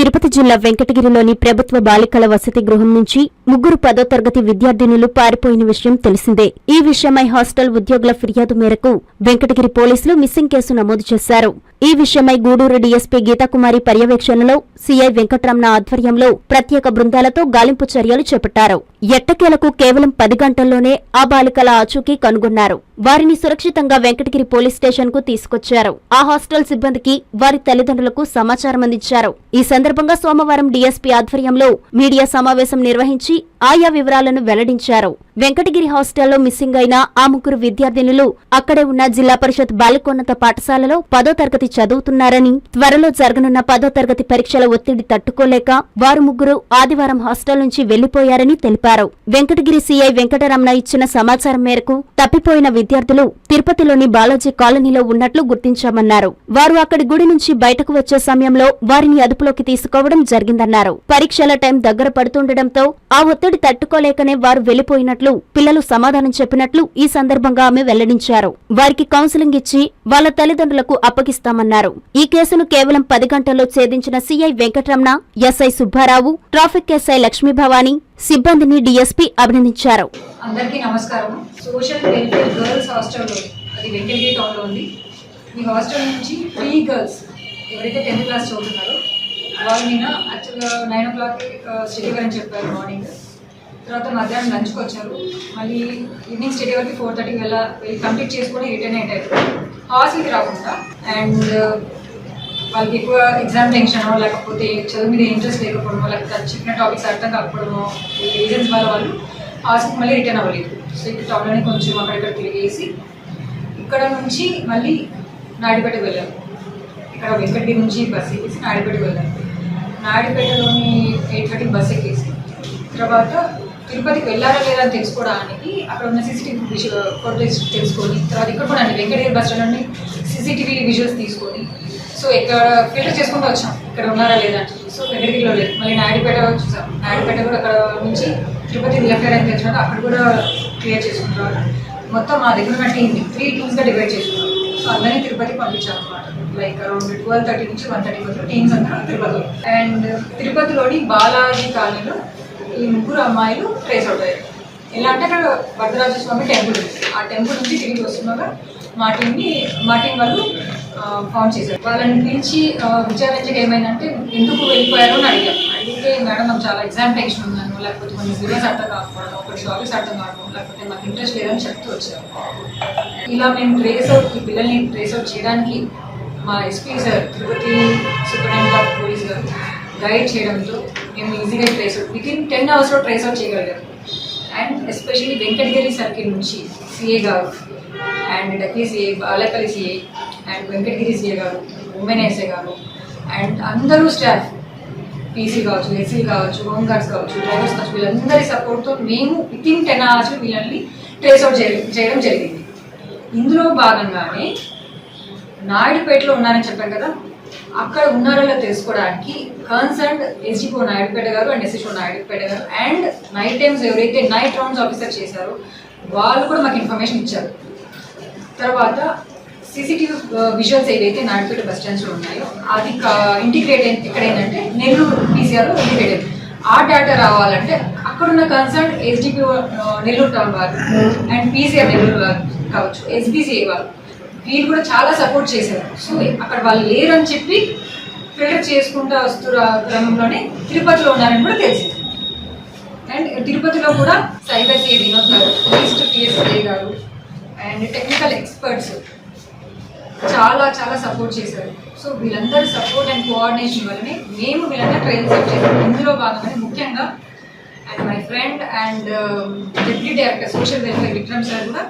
తిరుపతి జిల్లా వెంకటగిరిలోని ప్రభుత్వ బాలికల వసతి గృహం నుంచి ముగ్గురు పదో తరగతి విద్యార్థినులు పారిపోయిన విషయం తెలిసిందే. ఈ విషయమై హాస్టల్ ఉద్యోగుల ఫిర్యాదు మేరకు వెంకటగిరి పోలీసులు మిస్సింగ్ కేసు నమోదు చేశారు. ఈ విషయమై గూడూరు డీఎస్పీ గీతాకుమారి పర్యవేక్షణలో సీఐ వెంకటరమణ ఆధ్వర్యంలో ప్రత్యేక బృందాలతో గాలింపు చర్యలు చేపట్టారు. ఎట్టకేలకు కేవలం పది గంటల్లోనే ఆ బాలికల ఆచూకీ కనుగొన్నారు. వారిని సురక్షితంగా వెంకటగిరి పోలీస్ స్టేషన్కు తీసుకొచ్చారు. ఆ హాస్టల్ సిబ్బందికి వారి తల్లిదండ్రులకు సమాచారం అందించారు ఈ సందర్భంగా సోమవారం డీఎస్పీ ఆధ్వర్యంలో మీడియా సమావేశం నిర్వహించి ఆయా వివరాలను వెల్లడించారు. వెంకటగిరి హాస్టల్లో మిస్సింగ్ అయిన ఆ ముగ్గురు విద్యార్థినులు అక్కడే ఉన్న జిల్లా పరిషత్ బాలికోన్నత పాఠశాలలో పదో తరగతి చదువుతున్నారని త్వరలో జరగనున్న పదో తరగతి పరీక్షల ఒత్తిడి తట్టుకోలేక వారు ముగ్గురు ఆదివారం హాస్టల్ నుంచి వెళ్ళిపోయారని తెలిపారు. వెంకటగిరి సీఐ వెంకటరమణ ఇచ్చిన సమాచారం మేరకు తప్పిపోయిన విద్యార్థులు తిరుపతిలోని బాలాజీ కాలనీలో ఉన్నట్లు గుర్తించామన్నారు. వారు అక్కడి గుడి నుంచి బయటకు వచ్చే సమయంలో వారిని అదుపులోకి తీసుకు తీసుకోవడం జరిగిందన్నారు. పరీక్షల టైం దగ్గర పడుతుండటంతో ఆ ఒత్తిడి తట్టుకోలేకనే వారు వెళ్ళిపోయినట్లు పిల్లలు సమాధానం చెప్పినట్లు ఈ సందర్భంగా ఆమె వెల్లడించారు. వారికి కౌన్సిలింగ్ ఇచ్చి వాళ్ళ తల్లిదండ్రులకు అప్పగిస్తామన్నారు. ఈ కేసును కేవలం పది గంటల్లో ఛేదించిన CI Venkataramana SI Subbarao traffic SI Lakshmibhavani సిబ్బందిని డిఎస్పీ అభినందించారు. అందరికీ నమస్కారం సోషల్ వెల్ఫేర్ గర్ల్స్ హాస్టల్ అది వెంకటగిరి టౌన్లో ఉంది. ఈ హాస్టల్ నుంచి త్రీ గర్ల్స్ ఎవరైతే టెన్త్ క్లాస్ చదువుతున్నారో వాళ్ళు నిన్న యాక్చువల్గా నైన్ ఓ క్లాక్ స్టడీ అని చెప్పారు మార్నింగ్. తర్వాత మధ్యాహ్నం లంచ్కి వచ్చారు. మళ్ళీ ఈవినింగ్ స్టడీ వరకు ఫోర్ థర్టీకి వెళ్ళ వెళ్ళి కంప్లీట్ చేసుకొని ఎయిట్ అండ్ ఎయిట్ అవుతుంది హాస్టల్కి రాకుండా. అండ్ వాళ్ళకి ఎక్కువ ఎగ్జామ్ టెన్షన్ లేకపోతే చదువు మీద ఇంట్రెస్ట్ లేకపోవడమో లేకపోతే చెప్పిన టాపిక్స్ అర్థం కాకపోవడమో ఈ రీజన్స్ వల్ల వాళ్ళు హాస్టల్కి మళ్ళీ రిటర్న్ అవ్వలేదు. సో ఇక్కడ టౌన్లోనే కొంచెం అక్కడక్కడ తిరిగేసి ఇక్కడ నుంచి మళ్ళీ నాయుడుపేటకు వెళ్ళాము ఇక్కడ వెంకటగిరి నుంచి బస్సు ఎక్కేసి నాయుడుపేటకు వెళ్ళాము నాయుడుపేటలోని ఎయిట్ థర్టీకి బస్ ఎక్కేసి తర్వాత తిరుపతికి వెళ్ళారా లేదా అని తెలుసుకోవడానికి అక్కడ ఉన్న సీసీటీవీ విజువల్ ఫోటోస్ తెలుసుకొని తర్వాత ఇక్కడ కూడా అండి వెంకటగిరి బస్ స్టాండ్ నుండి సీసీటీవీ విజువల్స్ తీసుకొని సో ఇక్కడ ఫిల్టర్ చేసుకుంటూ వచ్చాం ఇక్కడ ఉన్నారా లేదా అని. సో వెంకటగిరిలో లేదు మళ్ళీ నాయుడుపేట చూసాం. నాయుడుపేట కూడా అక్కడ నుంచి తిరుపతి లెఫ్ట్ అని అక్కడ కూడా క్లియర్ చేసుకుంటారు మొత్తం మా దగ్గర ఉన్న టీమ్ త్రీ టీమ్స్గా డివైడ్ చేసుకున్నాం సో అందరినీ తిరుపతి పంపించాం అనమాట లైక్ అరౌండ్ ట్వెల్వ్ థర్టీ నుంచి వన్ థర్టీ వరకు టీమ్స్ అంతా తిరుపతిలో. అండ్ తిరుపతిలోని బాలాజీ కాలనీలో ఈ ముగ్గురు అమ్మాయిలు ట్రేస్ అవుట్ అయ్యారు ఎలా అంటే అక్కడ వరదరాజస్వామి టెంపుల్ ఉంది. ఆ టెంపుల్ నుంచి తిరిగి వస్తున్నాక వాటిని వాటిని వాళ్ళు ఫౌండ్ చేశారు. వాళ్ళని పిలిచి ఆ, విచారించక ఏమైందంటే ఎందుకు వెళ్ళిపోయారో అని అడిగాం అడిగితే మేడం నాకు చాలా ఎగ్జామ్ టెన్షన్ ఉన్నాను. లేకపోతే కొన్ని సిలబస్ అర్థం కాకపోవడం కొన్ని టాపిక్స్ అర్థం కావడం లేకపోతే మాకు ఇంట్రెస్ట్ లేదని చెప్తూ వచ్చారు. ఇలా మేము ట్రేస్ అవుట్ ఈ పిల్లల్ని ట్రేస్ అవుట్ చేయడానికి మా SP sir Tirupati superintendent of police garu guide చేయడంతో మేము ఈజీగా trace out with in ten అవర్స్లో ట్రేస్ అవుట్ చేయగలిగాం అండ్ ఎస్పెషల్లీ వెంకటగిరి సర్కిల్ నుంచి CA garu and Dakkili CA Balapalli CA and Venkatagiri CA garu women SA garu and అందరూ staff PC కావచ్చు SC కావచ్చు home guards కావచ్చు డ్రైవర్స్ కావచ్చు వీళ్ళందరి సపోర్ట్తో మేము విత్ ఇన్ టెన్ అవర్స్ వీళ్ళని ట్రేస్ అవుట్ చేయడం జరిగింది. ఇందులో భాగంగానే నాయుడుపేటలో ఉన్నారని చెప్పాను కదా అక్కడ ఉన్నారో తెలుసుకోవడానికి కన్సర్న్ ఎస్డిపో నాయుడుపేట గారు and SSO Naidupeta garu and night times ఎవరైతే నైట్ రౌండ్స్ ఆఫీసర్ చేశారో వాళ్ళు కూడా మాకు ఇన్ఫర్మేషన్ ఇచ్చారు. తర్వాత సీసీటీవీ విజువల్స్ uh, ఏవైతే నాయుడుపేట బస్ స్టాండ్స్లో ఉన్నాయో అది ఇంటిగ్రేట్ ఎక్కడ ఏంటంటే నెల్లూరు పీసీఆర్లో ఇంటిగ్రేట్ అయింది. ఆ డేటా రావాలంటే అక్కడున్న concern SDP uh, Nellore town వారు అండ్ పీసీఆర్ నెల్లూరు వారు కావచ్చు ఎస్బీసీఏ వారు వీళ్ళు కూడా చాలా సపోర్ట్ చేశారు. సో అక్కడ వాళ్ళు లేరని చెప్పి ఫిల్టర్ చేసుకుంటూ వస్తున్న క్రమంలోనే తిరుపతిలో ఉన్నారని కూడా తెలిసింది. అండ్ తిరుపతిలో కూడా cyber CA Vinod garu east PSA garu and technical experts చాలా చాలా సపోర్ట్ చేశారు. సో వీళ్ళందరి సపోర్ట్ అండ్ కోఆర్డినేషన్ వల్లనే మేము వీళ్ళందరూ ట్రైల్ సెట్ చేసాము ఇందులో భాగంగానే ముఖ్యంగా and my friend and deputy director social welfare Vikram sir కూడా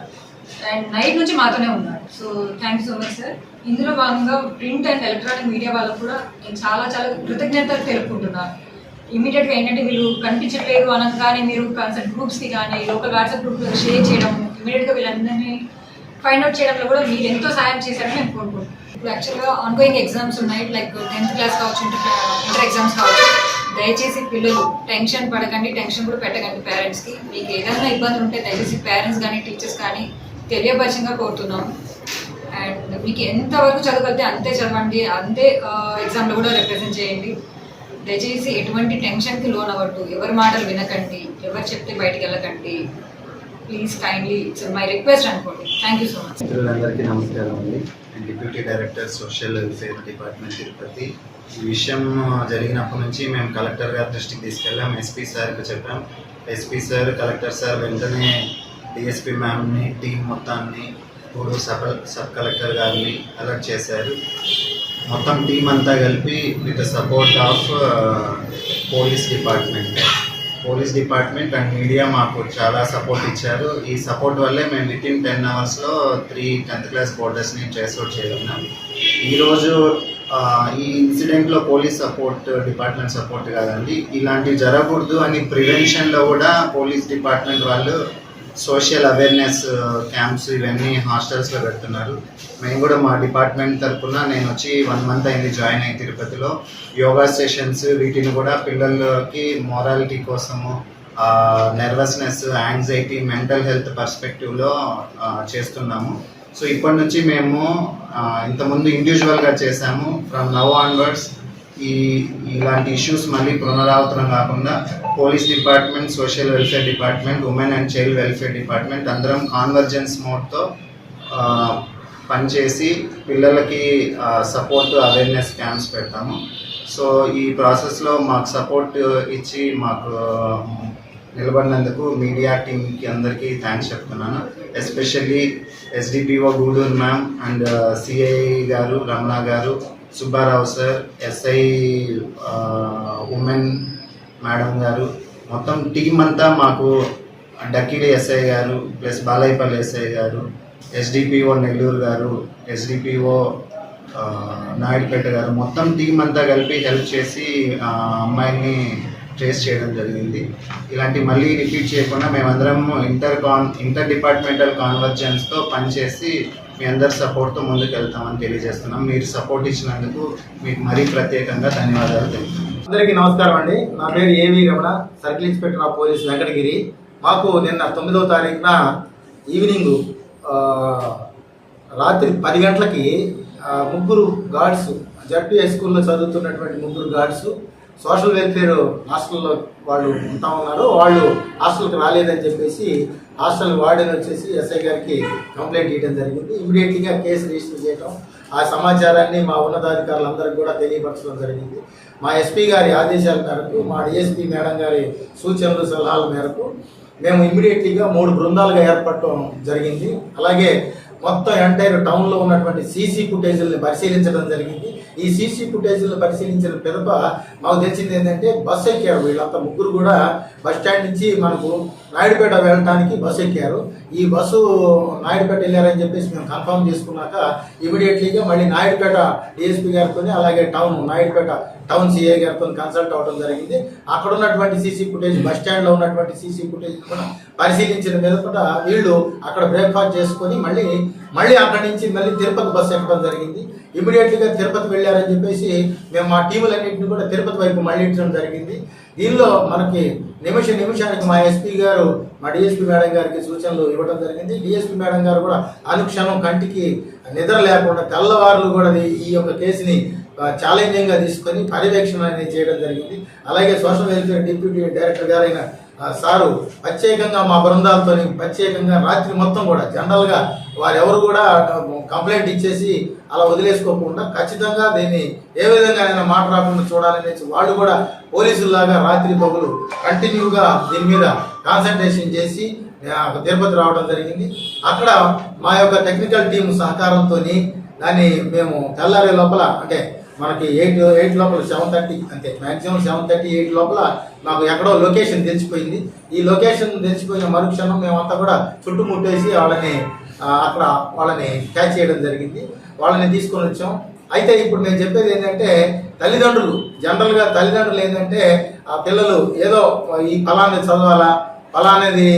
అండ్ నైట్ నుంచి మాతోనే ఉన్నారు. So thank you so much sir ఇందులో భాగంగా ప్రింట్ అండ్ ఎలక్ట్రానిక్ మీడియా వాళ్ళకు కూడా నేను చాలా చాలా కృతజ్ఞతలు తెలుపుకుంటున్నాను. ఇమీడియట్గా ఏంటంటే వీళ్ళు కనిపించట్లేదు అనగానే మీరు కన్సర్ట్ గ్రూప్స్కి కానీ లోకల్ వాట్సాప్ గ్రూప్ షేర్ చేయడం ఇమీడియట్గా వీళ్ళందరినీ ఫైండ్ అవుట్ చేయడంలో కూడా మీరు ఎంతో సాయం చేశారని నేను కోరుకుంటున్నాను. ఇప్పుడు యాక్చువల్గా ఆన్గోయింగ్ ఎగ్జామ్స్ ఉన్నాయి లైక్ టెన్త్ క్లాస్ కావచ్చు ఇంటర్ ఇంటర్ ఎగ్జామ్స్ కావచ్చు. దయచేసి పిల్లలు టెన్షన్ పడకండి టెన్షన్ కూడా పెట్టకండి పేరెంట్స్కి మీకు ఏదైనా ఇబ్బందులు ఉంటే దయచేసి పేరెంట్స్ కానీ టీచర్స్ కానీ తెలియపరిచంగా కోరుతున్నాం. అండ్ మీకు ఎంతవరకు చదవగలితే అంతే చదవండి అంతే ఎగ్జామ్లో కూడా రిప్రజెంట్ చేయండి. దయచేసి ఎటువంటి టెన్షన్కి లోన్ అవ్వద్దు ఎవరి మాటలు వినకండి ఎవరు చెప్తే బయటికి వెళ్ళకండి. Please kindly it's my request అనుకోండి. థ్యాంక్ యూ సో మచ్ మిత్రులందరికీ నమస్కారం అండి. నేను deputy director social welfare department Tirupati. ఈ విషయం జరిగినప్పటి నుంచి మేము కలెక్టర్ గారి దృష్టికి తీసుకెళ్ళాం. ఎస్పీ సార్కి చెప్పాం. ఎస్పీ సార్ కలెక్టర్ సార్ వెంటనే డిఎస్పీ మ్యామ్ని టీం మొత్తాన్ని ఇప్పుడు సబ్ సబ్ కలెక్టర్ గారిని అలర్ట్ చేశారు. మొత్తం టీం అంతా కలిపి with support of police department. Police department and media మాకు చాలా సపోర్ట్ ఇచ్చారు. ఈ సపోర్ట్ వల్లే మేము విత్ ఇన్ టెన్ అవర్స్లో త్రీ టెన్త్ క్లాస్ బోర్డర్స్ని ట్రేస్ చేయగలిగినాం ఈరోజు ఈ ఇన్సిడెంట్లో పోలీస్ సపోర్ట్ డిపార్ట్మెంట్ సపోర్ట్ కాదండి. ఇలాంటివి జరగకూడదు అని ప్రివెన్షన్లో కూడా పోలీస్ డిపార్ట్మెంట్ వాళ్ళు సోషల్ అవేర్నెస్ క్యాంప్స్ ఇవన్నీ హాస్టల్స్లో పెడుతున్నారు. మేము కూడా మా డిపార్ట్మెంట్ తరఫున నేను వచ్చి వన్ మంత్ అయింది జాయిన్ అయ్యి తిరుపతిలో. యోగా సెషన్స్ వీటిని కూడా పిల్లలకి మోరాలిటీ కోసము నర్వస్నెస్ యాంగ్జైటీ మెంటల్ హెల్త్ పర్స్పెక్టివ్లో చేస్తున్నాము. సో ఇప్పటి నుంచి మేము ఇంతకుముందు ఇండివిజువల్గా చేసాము ఫ్రమ్ నవ్ ఆన్వర్డ్స్ ఈ ఇలాంటి ఇష్యూస్ మళ్ళీ పునరావృతం కాకుండా police department social welfare department women and child welfare department అందరం కాన్వర్జెన్స్ మోడ్తో పనిచేసి పిల్లలకి సపోర్ట్ అవేర్నెస్ క్యాంప్స్ పెడతాము. సో ఈ ప్రాసెస్లో మాకు సపోర్ట్ ఇచ్చి మాకు నిలబడినందుకు మీడియా టీంకి అందరికీ థ్యాంక్స్ చెప్తున్నాను. Especially SDPO Gudur ma'am and CI garu Ramana garu Subbarao sir SI women madam garu మొత్తం టీం అంతా మాకు Dakkili SI garu plus Balayapalli SI garu SDPO Nellore garu SDPO Naidupeta గారు మొత్తం టీం అంతా కలిపి హెల్ప్ చేసి ఆ, అమ్మాయిని ట్రేస్ చేయడం జరిగింది. ఇలాంటి మళ్ళీ రిపీట్ చేయకుండా మేమందరం ఇంటర్ కాన్ ఇంటర్ డిపార్ట్మెంటల్ కాన్వర్జెన్స్తో పనిచేసి మీ అందరి సపోర్ట్తో ముందుకు వెళ్తామని తెలియజేస్తున్నాం. మీరు సపోర్ట్ ఇచ్చినందుకు మీకు మరీ ప్రత్యేకంగా ధన్యవాదాలు తెలుపుతున్నాం. అందరికీ నమస్కారం అండి. నా పేరు AV Ramana. Circle inspector of police Venkatagiri. మాకు నిన్న తొమ్మిదవ తారీఖున ఈవినింగ్ రాత్రి పది గంటలకి ముగ్గురు గార్డ్స్ జడ్పీ హై స్కూల్లో చదువుతున్నటువంటి ముగ్గురు గార్డ్స్ సోషల్ వెల్ఫేర్ హాస్టల్లో వాళ్ళు ఉంటా ఉన్నారు. వాళ్ళు హాస్టల్కి రాలేదని చెప్పేసి హాస్టల్ వార్డెన్ వచ్చేసి ఎస్ఐ గారికి కంప్లైంట్ ఇవ్వడం జరిగింది. ఇమీడియట్లీగా కేసు రిజిస్టర్ చేయడం ఆ సమాచారాన్ని మా ఉన్నతాధికారులందరికీ కూడా తెలియపరచడం జరిగింది. మా ఎస్పీ గారి ఆదేశాల మేరకు మా డిఎస్పీ మేడం గారి సూచనలు సలహాల మేరకు మేము ఇమ్మీడియట్లీగా మూడు బృందాలుగా ఏర్పడటం జరిగింది. అలాగే మొత్తం ఎంటైర్ టౌన్లో ఉన్నటువంటి సీసీ ఫుటేజీలను పరిశీలించడం జరిగింది. ఈ సీసీ ఫుటేజీలను పరిశీలించిన పిదప మాకు తెలిసింది ఏంటంటే బస్సు ఎక్కారు. వీళ్ళంతా ముగ్గురు కూడా బస్ స్టాండ్ నుంచి మనకు నాయుడుపేట వెళ్ళడానికి బస్సు ఎక్కారు. ఈ బస్సు నాయుడుపేట వెళ్ళారని చెప్పేసి మేము కన్ఫర్మ్ చేసుకున్నాక ఇమీడియట్లీగా మళ్ళీ నాయుడుపేట డిఎస్పీ గారితో అలాగే టౌన్ నాయుడుపేట టౌన్ సిఐ గారితో కన్సల్ట్ అవ్వడం జరిగింది. అక్కడ ఉన్నటువంటి సీసీ ఫుటేజ్ బస్ స్టాండ్లో ఉన్నటువంటి సీసీ ఫుటేజ్ కూడా పరిశీలించిన మీద వీళ్ళు అక్కడ బ్రేక్ఫాస్ట్ చేసుకొని మళ్ళీ మళ్ళీ అక్కడి నుంచి మళ్ళీ తిరుపతి బస్సు ఎక్కడం జరిగింది. ఇమీడియట్లీగా తిరుపతి వెళ్ళారని చెప్పేసి మేము మా టీములన్నింటినీ కూడా తిరుపతి వైపు మళ్ళించడం జరిగింది. దీనిలో మనకి నిమిష నిమిషానికి మా ఎస్పీ గారు మా డిఎస్పీ మేడం గారికి సూచనలు ఇవ్వడం జరిగింది. డిఎస్పీ మేడం గారు కూడా అనుక్షణం కంటికి నిద్ర లేకుండా తెల్లవారులు కూడా ఈ- యొక్క కేసుని ఛాలెంజింగ్గా తీసుకొని పర్యవేక్షణ అనేది చేయడం జరిగింది. అలాగే సోషల్ వెల్ఫేర్ డిప్యూటీ డైరెక్టర్ గారైన సారు ప్రత్యేకంగా మా బృందాలతో ప్రత్యేకంగా రాత్రి మొత్తం కూడా జనరల్గా వారెవరు కూడా కంప్లైంట్ ఇచ్చేసి అలా వదిలేసుకోకుండా ఖచ్చితంగా దీన్ని ఏ విధంగా అయినా మాట రాకుండా చూడాలనేసి వాళ్ళు కూడా పోలీసుల్లాగా రాత్రి పగులు కంటిన్యూగా దీని మీద కాన్సన్ట్రేషన్ చేసి తిరుపతి రావడం జరిగింది. అక్కడ మా యొక్క టెక్నికల్ టీం సహకారంతో దాన్ని మేము తెల్లారే లోపల అంటే మనకి ఎయిట్ ఎయిట్ లోపల సెవెన్ థర్టీ అంతే. మాక్సిమం సెవెన్ థర్టీ ఎయిట్ లోపల మాకు ఎక్కడో లొకేషన్ తెలిసిపోయింది. ఈ లొకేషన్ తెలిసిపోయిన మరుక్షణం మేమంతా కూడా చుట్టుముట్టేసి వాళ్ళని అక్కడ వాళ్ళని క్యాచ్ చేయడం జరిగింది. వాళ్ళని తీసుకొని వచ్చాం. అయితే ఇప్పుడు నేను చెప్పేది ఏంటంటే తల్లిదండ్రులు జనరల్గా తల్లిదండ్రులు ఏంటంటే ఆ పిల్లలు ఏదో ఈ ఫలాన్ని చదవాలా ఫలానేది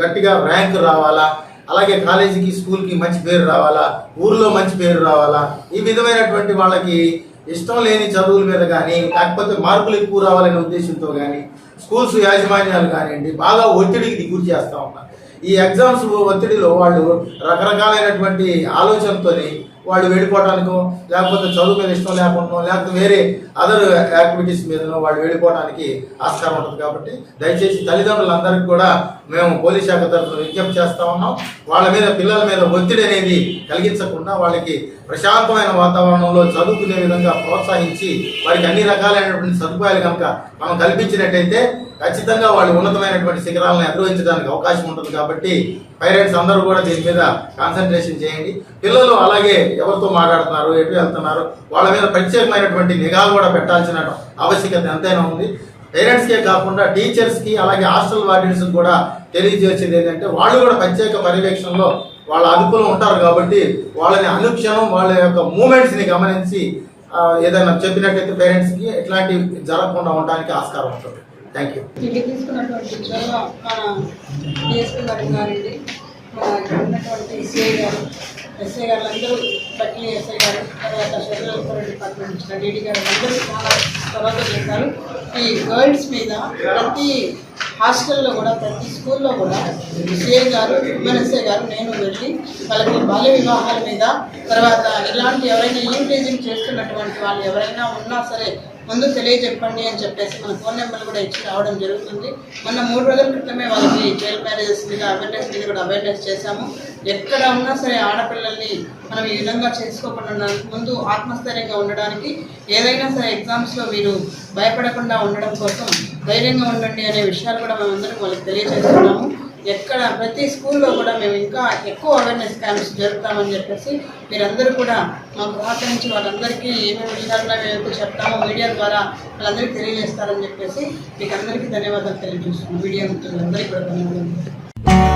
గట్టిగా ర్యాంక్ రావాలా అలాగే కాలేజీకి స్కూల్కి మంచి పేరు రావాలా ఊర్లో మంచి పేరు రావాలా ఈ విధమైనటువంటి వాళ్ళకి ఇష్టం లేని చదువుల మీద కానీ లేకపోతే మార్కులు ఎక్కువ రావాలనే ఉద్దేశంతో కానీ స్కూల్స్ యాజమాన్యాలు కానివ్వండి బాగా ఒత్తిడికి గురి చేస్తూ ఉన్నారు ఈ ఎగ్జామ్స్ ఒత్తిడిలో వాళ్ళు రకరకాలైనటువంటి ఆలోచనతోని వాళ్ళు వెళ్ళిపోవడానికో లేకపోతే చదువు మీద ఇష్టం లేకుండా లేకపోతే వేరే అదర్ యాక్టివిటీస్ మీదనో వాళ్ళు వెళ్ళిపోవడానికి ఆస్కారం ఉంటుంది కాబట్టి దయచేసి తల్లిదండ్రులందరికీ కూడా మేము పోలీస్ శాఖ తరఫున విజ్ఞప్తి చేస్తా ఉన్నాం. వాళ్ళ మీద పిల్లల మీద ఒత్తిడి అనేది కలిగించకుండా వాళ్ళకి ప్రశాంతమైన వాతావరణంలో చదువుకునే విధంగా ప్రోత్సహించి వారికి అన్ని రకాలైనటువంటి సదుపాయాలు కనుక మనం కల్పించినట్టయితే ఖచ్చితంగా వాళ్ళు ఉన్నతమైనటువంటి శిఖరాలను అధిరోహించడానికి అవకాశం ఉంటుంది కాబట్టి పేరెంట్స్ అందరూ కూడా దీని మీద కాన్సన్ట్రేషన్ చేయండి. పిల్లలు అలాగే ఎవరితో మాట్లాడుతున్నారు ఎటు వెళ్తున్నారు వాళ్ళ మీద ప్రత్యేకమైనటువంటి నిఘా కూడా పెట్టాల్సిన ఆవశ్యకత ఎంతైనా ఉంది. పేరెంట్స్కే కాకుండా టీచర్స్కి అలాగే హాస్టల్ వార్డెన్స్కి కూడా తెలియజేసేది ఏంటంటే వాళ్ళు కూడా ప్రత్యేక పర్యవేక్షణలో వాళ్ళ అదుపులో ఉంటారు కాబట్టి వాళ్ళని అనుక్షణం వాళ్ళ యొక్క మూమెంట్స్ని గమనించి ఏదైనా చెప్పినట్టయితే పేరెంట్స్కి ఎట్లాంటివి జరగకుండా ఉండడానికి ఆస్కారం ఉంటుంది. థ్యాంక్ యూ తీసుకున్నటువంటి మన గారు. ఎస్ఐ గారు అందరూ బట్లీ ఎస్ఐ గారు తర్వాత షెడ్యూల్ డిపార్ట్మెంట్ ఇచ్చిన డీడీ గారు అందరూ చాలా తర్వాత చేశారు. ఈ గర్ల్స్ మీద ప్రతి హాస్టల్లో కూడా ప్రతి స్కూల్లో కూడా సిఐ గారు ఉమెన్ ఎస్ఐ గారు నేను వెళ్ళి వాళ్ళకి బాల్య వివాహాల మీద తర్వాత ఇలాంటి ఎవరైనా ఈవిటేజింగ్ చేస్తున్నటువంటి వాళ్ళు ఎవరైనా ఉన్నా సరే ముందు తెలియజెప్పండి అని చెప్పేసి మన ఫోన్ నెంబర్ కూడా ఇచ్చి రావడం జరుగుతుంది. మొన్న మూడు రోజుల క్రితమే వాళ్ళకి చైల్డ్ మ్యారేజెస్ మీద అవేర్నెస్ మీద కూడా అవేర్నెస్ చేశాము. ఎక్కడ ఉన్నా సరే ఆడపిల్లల్ని మనం ఈ విధంగా చేసుకోకుండా ముందు ఆత్మస్థైర్యంగా ఉండడానికి ఏదైనా సరే ఎగ్జామ్స్లో మీరు భయపడకుండా ఉండడం కోసం ధైర్యంగా ఉండండి అనే విషయాలు కూడా మేమందరం వాళ్ళకి తెలియజేస్తున్నాము. ఎక్కడ ప్రతి స్కూల్లో కూడా మేము ఇంకా ఎక్కువ అవేర్నెస్ క్యాంప్స్ జరుపుతామని చెప్పేసి మీరందరూ కూడా మాకు సహకరించి వాళ్ళందరికీ ఏమేమి విషయాల్లో మేము చెప్తామో మీడియా ద్వారా వాళ్ళందరికీ తెలియజేస్తారని చెప్పేసి మీకు అందరికీ ధన్యవాదాలు తెలియజేస్తున్నాం. మీడియా మిత్రులందరికీ కూడా ధన్యవాదాలు.